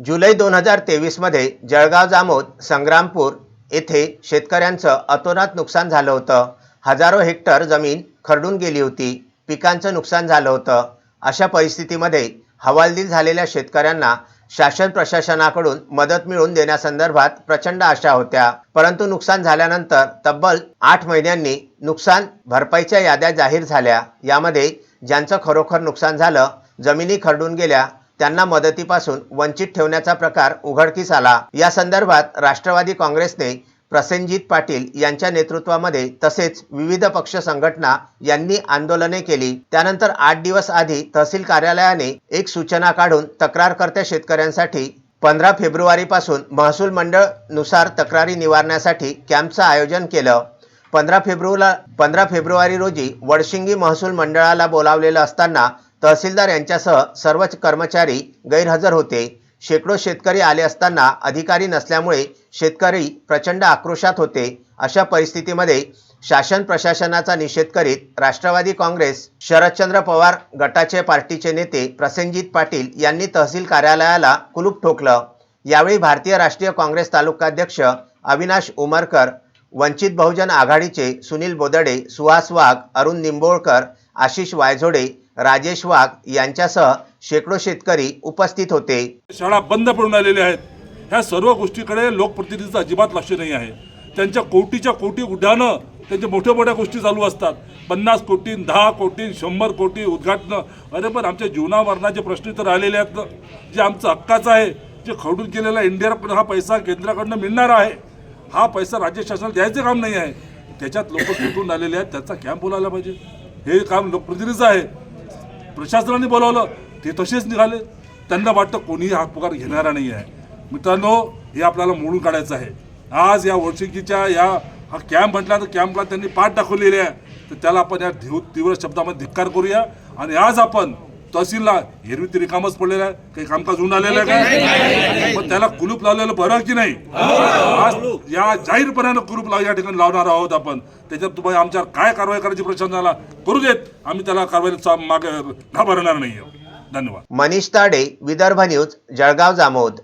जुलै दोन हजार तेवीसमध्ये जळगाव जामोद संग्रामपूर येथे शेतकऱ्यांचं अतोनात नुकसान झालं होतं. हजारो हेक्टर जमीन खरडून गेली होती. पिकांचं नुकसान झालं होतं. अशा परिस्थितीमध्ये हवालदिल झालेल्या शेतकऱ्यांना शासन प्रशासनाकडून मदत मिळवून देण्यासंदर्भात प्रचंड आशा होत्या. परंतु नुकसान झाल्यानंतर तब्बल आठ महिन्यांनी नुकसान भरपाईच्या याद्या जाहीर झाल्या. यामध्ये ज्यांचं खरोखर नुकसान झालं जमिनी खरडून गेल्या त्यांना मदतीपासून वंचित ठेवण्याचा प्रकार उघडकीस आला. या संदर्भात राष्ट्रवादी काँग्रेसने प्रसेनजित पाटील यांच्या नेतृत्वामध्ये तसेच विविध पक्ष संघटना यांनी आंदोलने केली. त्यानंतर आठ दिवस आधी तहसील कार्यालयाने एक सूचना काढून तक्रारकर्त्या शेतकऱ्यांसाठी पंधरा फेब्रुवारीपासून महसूल मंडळनुसार तक्रारी निवारण्यासाठी कॅम्पचं आयोजन केलं. पंधरा फेब्रुवारीला पंधरा फेब्रुवारी रोजी वडशिंगी महसूल मंडळाला बोलावलेलं असताना तहसीलदार यांच्यासह सर्वच कर्मचारी गैरहजर होते. शेकडो शेतकरी आले असताना अधिकारी नसल्यामुळे शेतकरी प्रचंड आक्रोशात होते. अशा परिस्थितीमध्ये शासन प्रशासनाचा निषेध करीत राष्ट्रवादी काँग्रेस शरदचंद्र पवार गटाचे पार्टीचे नेते प्रसेनजित पाटील यांनी तहसील कार्यालयाला कुलूप ठोकलं. यावेळी भारतीय राष्ट्रीय काँग्रेस तालुकाध्यक्ष अविनाश उमरकर वंचित बहुजन आघाडीचे सुनील बोदडे सुहास वाघ अरुण निंबोळकर आशिष वायझोडे राजेश वाघ यांच्यासह शेकडो शेतकरी उपस्थित होते. शाळा बंद पडून आलेल्या आहेत. ह्या सर्व गोष्टीकडे लोकप्रतिनिधीचं अजिबात लक्ष नाही आहे. त्यांच्या कोटीच्या कोटी उड्डाणं त्यांच्या मोठ्या मोठ्या गोष्टी चालू असतात. पन्नास कोटी दहा कोटी शंभर कोटी उद्घाटनं. अरे पण आमच्या जीवनामरणाचे प्रश्न तर आलेले आहेत ना. जे आमचं हक्काचं आहे जे खडून केलेला इंडिया हा पैसा केंद्राकडनं मिळणार आहे. हा पैसा राज्य शासनाला द्यायचं काम नाही आहे. त्याच्यात लोक तुटून आलेले आहेत. त्याचा कॅम्प बोलायला पाहिजे. हे काम लोकप्रतिनिधीचं आहे. प्रशासनाने बोलावलं ते तसेच निघाले. त्यांना वाटतं कोणीही हा पुकार घेणारा नाही आहे. मित्रांनो हे आपल्याला मोडून काढायचं आहे. आज या वर्षिकीच्या या हा कॅम्प म्हटला तर कॅम्पला त्यांनी पाठ दाखवलेली आहे. तर त्याला आपण या धीव तीव्र शब्दामध्ये धिक्कार करूया. आणि आज आपण तहसीलला एरवी तरी रिकामच पडलेलं आहे. काही कामकाज होऊन आलेलं आहे काय पण त्याला कुलूप लावलेलं बरं की नाही? आज या जाहीरपणानं कुलूप लाव या ठिकाणी लावणार आहोत आपण. त्याच्यात तुम्हाला आमच्यावर काय कारवाई करायची प्रशासनाला करू देत. आम्ही त्याला कारवाईचा मागे घाबरणार नाही धन्यवाद. मनीष ताडे विदर्भ न्यूज जळगाव जामोद.